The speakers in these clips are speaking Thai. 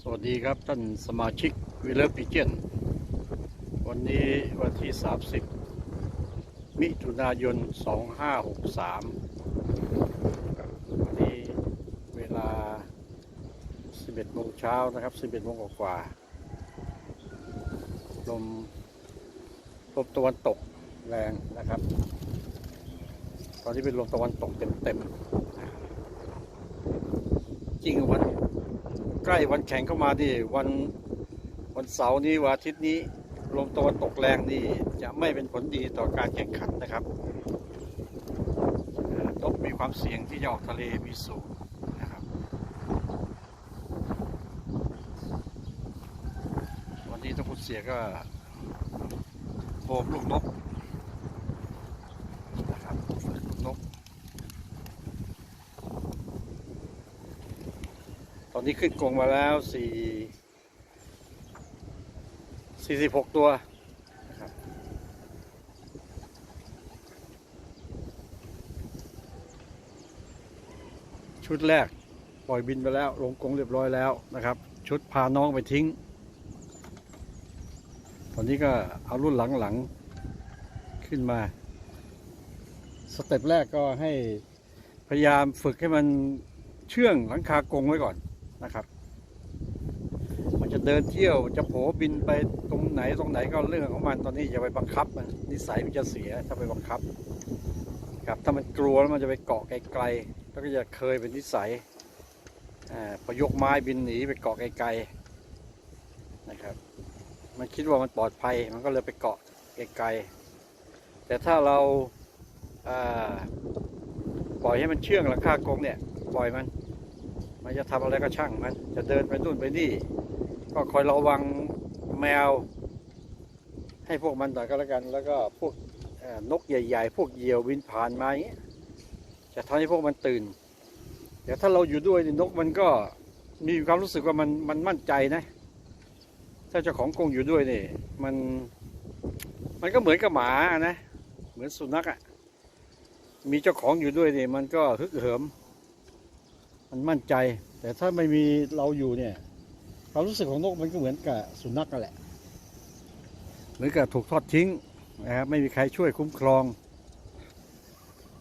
สวัสดีครับท่านสมาชิกวิลเลอร์พิเจนวันนี้วันที่ 30 มิถุนายน 2563วันนี้เวลา 11โมงเช้านะครับ 11โมงกว่าลมลมตะวันตกแรงนะครับ ตอนนี้เป็นลมตะวันตกเต็มๆจริงวัน ใกล้วันแข่งเข้ามาดิวันวันเสาร์นี้วันอาทิตย์นี้ลมตะวันตกแรงนี่จะไม่เป็นผลดีต่อการแข่งขันนะครับนกมีความเสี่ยงที่จะออกทะเลมีสูงนะครับ วันนี้ต้องพูดเสียก็โหมลูกนกนะครับลูกนก ต อนนี้ขึ้นกรงมาแล้วสี่สี่สิบหกตัวชุดแรกปล่อยบินไปแล้ว ลงกรงเรียบร้อยแล้วนะครับ ชุดพาน้องไปทิ้ง ตอนนี้ก็เอารุ่นหลังๆ ขึ้นมา สเต็ปแรกก็ให้พยายามฝึกให้มันเชื่องหลังคากรงไว้ก่อน นะครับ มันจะเดินเที่ยวจะโผบินไปตรงไหนตรงไหนก็เรื่องของมันตอนนี้อย่าไปบังคับมันนิสัยมันจะเสียถ้าไปบังคับครับถ้ามันกลัวแล้วมันจะไปเกาะไกลๆแล้วก็จะเคยเป็นนิสัยอ่าพอยกไม้บินหนีไปเกาะไกลๆนะครับ มันคิดว่ามันปลอดภัยมันก็เลยไปเกาะไกลๆแต่ถ้าเราปล่อยให้มันเชื่องหลังคากรงเนี่ย ปล่อยมัน มันจะทำอะไรก็ช่างมันจะเดินไปนู่นไปนี่ ก็คอยระวังแมว ให้พวกมันหน่อยก็แล้วกัน แล้วก็พวกนกใหญ่ ๆ พวกเหยี่ยวบินผ่านมาเงี้ยจะทำให้พวกมันตื่นเดี๋ยวถ้าเราอยู่ด้วยนี่นกมันก็มีความรู้สึกว่ามันมันมั่นใจนะ ถ้าเจ้าของกรงอยู่ด้วยนี่มันมันก็เหมือนกับหมานะ เหมือนสุนัขอะ่ะมีเจ้าของอยู่ด้วยนี่มันก็ฮึกเหิม มันมั่นใจ แต่ถ้าไม่มีเราอยู่เนี่ยความรู้สึกของนกมันก็เหมือนกับสุนัขกันแหละเหมือนกับถูกทอดทิ้งนะครับไม่มีใครช่วยคุ้มครอง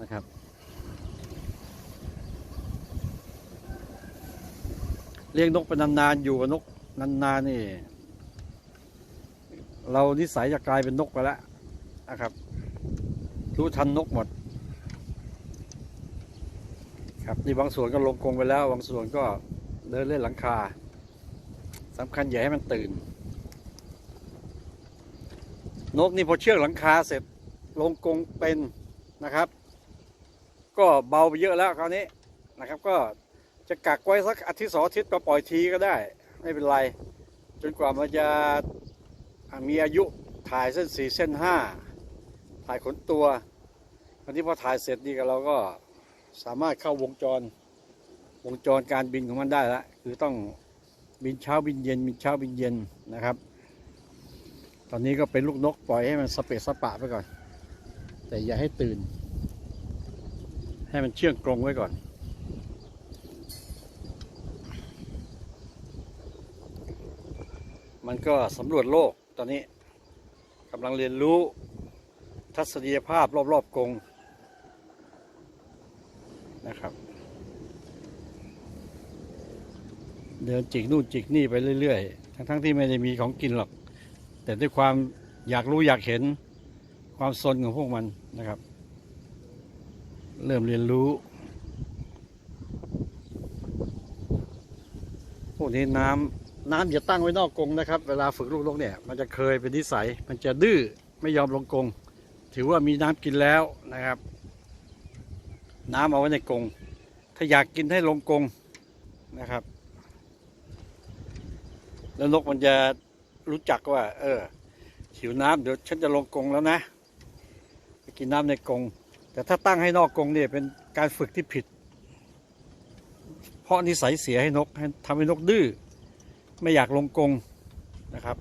นะครับ เลี้ยงนกเป็นนานๆอยู่กับนกนานๆนี่ เรานิสัยจะกลายเป็นนกไปแล้วนะครับ รู้ทันนกหมด ครับนี่บางส่วนก็ลงกรงไปแล้ว บางส่วนก็เดินเล่นหลังคาสำคัญอย่าให้มันตื่น นกนี่พอเชือกหลังคาเสร็จลงกรงเป็นนะครับ ก็เบาไปเยอะแล้วคราวนี้นะครับ ก็จะกักไว้สักอาทิตย์สองอาทิตย์ก็ปล่อยทีก็ได้ ไม่เป็นไร จนกว่ามันจะมีอายุถ่ายเส้นสี่เส้นห้าถ่ายขนตัวคราวนี้พอถ่ายเสร็จนี่ก็เราก็ สามารถเข้าวงจรวงจรการบินของมันได้แล้วคือต้องบินเช้าบินเย็นบินเช้าบินเย็นนะครับ ตอนนี้ก็เป็นลูกนกปล่อยให้มันสเปะสปะไปก่อน แต่อย่าให้ตื่น ให้มันเชื่องกรงไว้ก่อน มันก็สำรวจโลกตอนนี้กำลังเรียนรู้ทัศนียภาพรอบๆกรง นะครับ เดินจิกนู่นจิกนี่ไปเรื่อยๆ ทั้งๆที่ไม่ได้มีของกินหรอก แต่ด้วยความอยากรู้อยากเห็นความสนของพวกมันนะครับ เริ่มเรียนรู้ พวกนี้น้ำน้ำอย่าตั้งไว้นอกกรงนะครับ เวลาฝึกลูกนกเนี่ย มันจะเคยเป็นนิสัย มันจะดื้อไม่ยอมลงกรงถือว่ามีน้ำกินแล้วนะครับ น้ำเอาไว้ในกรงถ้าอยากกินให้ลงกรงนะครับ แล้วนกมันจะรู้จักว่า เออหิวน้ำเดี๋ยวฉันจะลงกรงแล้วนะไปกินน้ำในกรงแต่ถ้าตั้งให้นอกกรงเนี่ยเป็นการฝึกที่ผิด เพราะนิสัยเสียให้นกทำให้นกดื้อไม่อยากลงกรงนะครับ